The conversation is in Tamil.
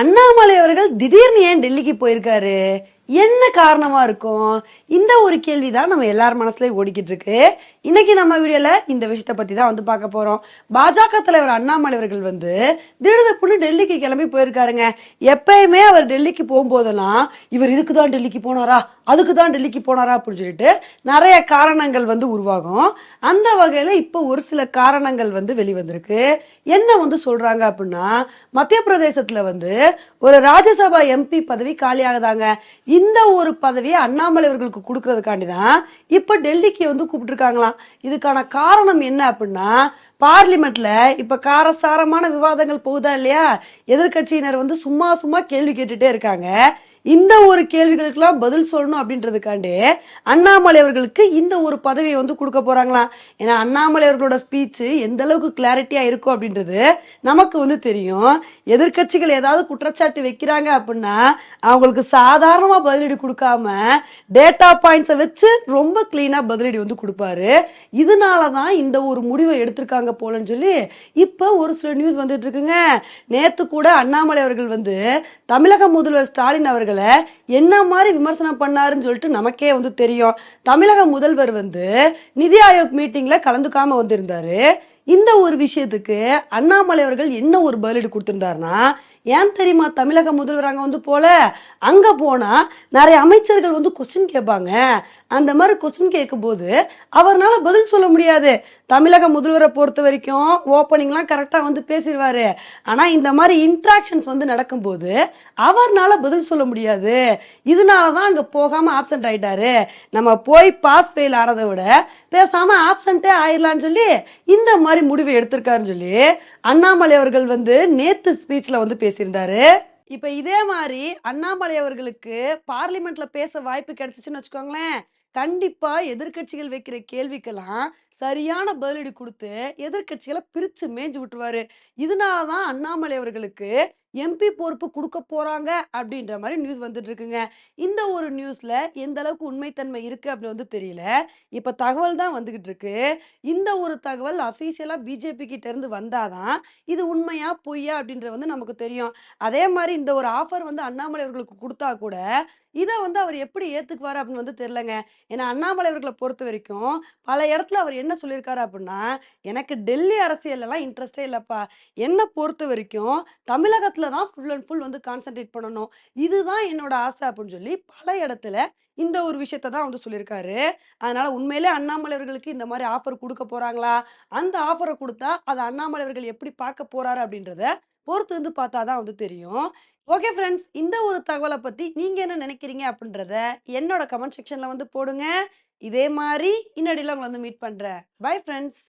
அண்ணாமலை அவர்கள் திடீர்னு ஏன் டெல்லிக்கு போயிருக்காரு? என்ன காரணமா இருக்கும்? இந்த ஒரு கேள்விதான் நம்ம எல்லார் மனசுலயும் ஓடிக்கிட்டு இருக்கு. இன்னைக்கு நம்ம வீடியோல இந்த விஷயத்த பத்தி தான் வந்து பார்க்க போறோம். பாஜக தலைவர் அண்ணாமலை அவர்கள் வந்து திடீர்னு டெல்லிக்கு கிளம்பி போயிருக்காருங்க. எப்பயுமே அவர் டெல்லிக்கு போகும்போதெல்லாம் இவர் இதுக்கு தான் டெல்லிக்கு போனாரா அதுக்கு தான் டெல்லிக்கு போனாரா அப்படின்னு சொல்லிட்டு நிறைய காரணங்கள் வந்து உருவாகும். அந்த வகையில இப்போ ஒரு சில காரணங்கள் வந்து வெளிவந்திருக்கு. என்ன வந்து சொல்றாங்க அப்படின்னா மத்திய பிரதேசத்துல வந்து ஒரு ராஜ்யசபா எம்பி பதவி காலியாகுதாங்க இந்த ஒரு பதவியை அண்ணாமலை அவர்களுக்கு கொடுக்கறதுக்காண்டி தான் இப்ப டெல்லிக்கு வந்து கூப்பிட்டுருக்காங்களாம். இதுக்கான காரணம் என்ன அப்படின்னா பார்லிமெண்ட்ல இப்ப காரசாரமான விவாதங்கள் போகுதா இல்லையா? எதிர்க்கட்சியினர் வந்து சும்மா சும்மா கேள்வி கேட்டுட்டே இருக்காங்க. இந்த ஒரு கேள்விகளுக்கெல்லாம் பதில் சொல்லணும் அப்படின்றதுக்காண்டி அண்ணாமலை அவர்களுக்கு இந்த ஒரு பதவியை வந்து கொடுக்க போறாங்களாம். ஏன்னா அண்ணாமலை அவர்களோட ஸ்பீச்சு எந்த அளவுக்கு கிளாரிட்டியா இருக்கும் அப்படின்றது நமக்கு வந்து தெரியும். எதிர்க்கட்சிகள் ஏதாவது குற்றச்சாட்டு வைக்கிறாங்க அப்படின்னா அவங்களுக்கு சாதாரணமா பதிலடி கொடுக்காம டேட்டா பாயிண்ட்ஸை வச்சு ரொம்ப கிளீனா பதிலடி வந்து கொடுப்பாரு. இதனால தான் இந்த ஒரு முடிவை எடுத்திருக்காங்க போலன்னு சொல்லி இப்போ ஒரு சில நியூஸ் வந்துட்டு இருக்குங்க. நேத்து கூட அண்ணாமலை அவர்கள் வந்து தமிழக முதல்வர் ஸ்டாலின் அவர்கள் என்ன மாதிரி விமர்சனம் பண்ணாருன்னு சொல்லிட்டு நமக்கே வந்து தெரியும். தமிழக முதல்வர் வந்து நிதி ஆயோக் மீட்டிங்ல கலந்துக்காம வந்திருந்தாரு. இந்த ஒரு விஷயத்துக்கு அண்ணாமலை அவர்கள் என்ன ஒரு பதிலடி கொடுத்திருந்தாருன்னா ஏன் தெரியுமா தமிழக முதல்வர் அங்கே வந்து போல? அங்கே போனால் நிறைய அமைச்சர்கள் வந்து கொஸ்டின் கேட்பாங்க. அந்த மாதிரி கொஸ்டின் கேட்கும்போது அவர்னால பதில் சொல்ல முடியாது. தமிழக முதல்வரை பொறுத்த வரைக்கும் ஓப்பனிங்லாம் கரெக்டாக வந்து பேசிடுவார் ஆனால் இந்த மாதிரி இன்ட்ராக்ஷன்ஸ் வந்து நடக்கும்போது அவர்னால பதில் சொல்ல முடியாது. இதனால தான் அங்கே போகாமல் ஆப்சண்ட் ஆகிட்டாரு நம்ம போய் பாஸ் ஃபெயில் ஆகிறத விட பேசாமல் ஆப்சண்ட்டே ஆயிடலான்னு சொல்லி இந்த மாதிரி முடிவு எடுத்திருக்காருன்னு சொல்லி அண்ணாமலை அவர்கள் வந்து நேத்து ஸ்பீச்சில் வந்து பேசியிருந்தாரு. இப்ப இதே மாதிரி அண்ணாமலை அவர்களுக்கு பார்லிமெண்ட்ல பேச வாய்ப்பு கிடைச்சிச்சுன்னு வச்சுக்கோங்களேன். கண்டிப்பா எதிர்க்கட்சிகள் வைக்கிற கேள்விக்கெல்லாம் சரியான பதிலடி கொடுத்து எதிர்க்கட்சிகளை பிரிச்சு மேய்ஞ்சு விட்டுருவாரு. இதனாலதான் அண்ணாமலை அவர்களுக்கு எம்பி பொறுப்பு கொடுக்க போறாங்க அப்படின்ற மாதிரி நியூஸ் வந்துட்டு இருக்குங்க இந்த ஒரு நியூஸ்ல எந்த அளவுக்கு உண்மைத்தன்மை இருக்கு அப்படின்னு வந்து தெரியல. இப்ப தகவல் தான் வந்துகிட்டு இருக்கு இந்த ஒரு தகவல் அபிஷியலா பிஜேபி கிட்ட இருந்து வந்தாதான் இது உண்மையா பொய்யா அப்படின்றது வந்து நமக்கு தெரியும். அதே மாதிரி இந்த ஒரு ஆஃபர் வந்து அண்ணாமலை அவர்களுக்கு கொடுத்தா கூட இதை வந்து அவர் எப்படி ஏத்துக்குவாரு அப்படின்னு வந்து தெரிலங்க ஏன்னா அண்ணாமலை அவர்களை பொறுத்த வரைக்கும் பல இடத்துல அவர் என்ன சொல்லியிருக்காரு அப்படின்னா எனக்கு டெல்லி அரசியல் எல்லாம் இன்ட்ரெஸ்டே இல்லப்பா. என்னை பொறுத்த வரைக்கும் தமிழகத்துல தான் ஃபுல் அண்ட் ஃபுல் வந்து கான்சென்ட்ரேட் பண்ணணும். இதுதான் என்னோட ஆசை அப்படின்னு சொல்லி பல இடத்துல இந்த ஒரு விஷயத்த தான் வந்து சொல்லியிருக்காரு அதனால உண்மையிலே அண்ணாமலை அவர்களுக்கு இந்த மாதிரி ஆஃபர் கொடுக்க போறாங்களா? அந்த ஆஃபரை கொடுத்தா அதை அண்ணாமலை அவர்கள் எப்படி பார்க்க போறாரு அப்படின்றத பொறுத்து வந்து பார்த்தா தான் வந்து தெரியும். ஓகே ஃப்ரெண்ட்ஸ் இந்த ஒரு தகவலை பத்தி நீங்க என்ன நினைக்கிறீங்க அப்படின்றத என்னோட கமெண்ட் செக்ஷன்ல வந்து போடுங்க. இதே மாதிரி இன்னடியில் உங்களை வந்து மீட் பண்றேன். Bye friends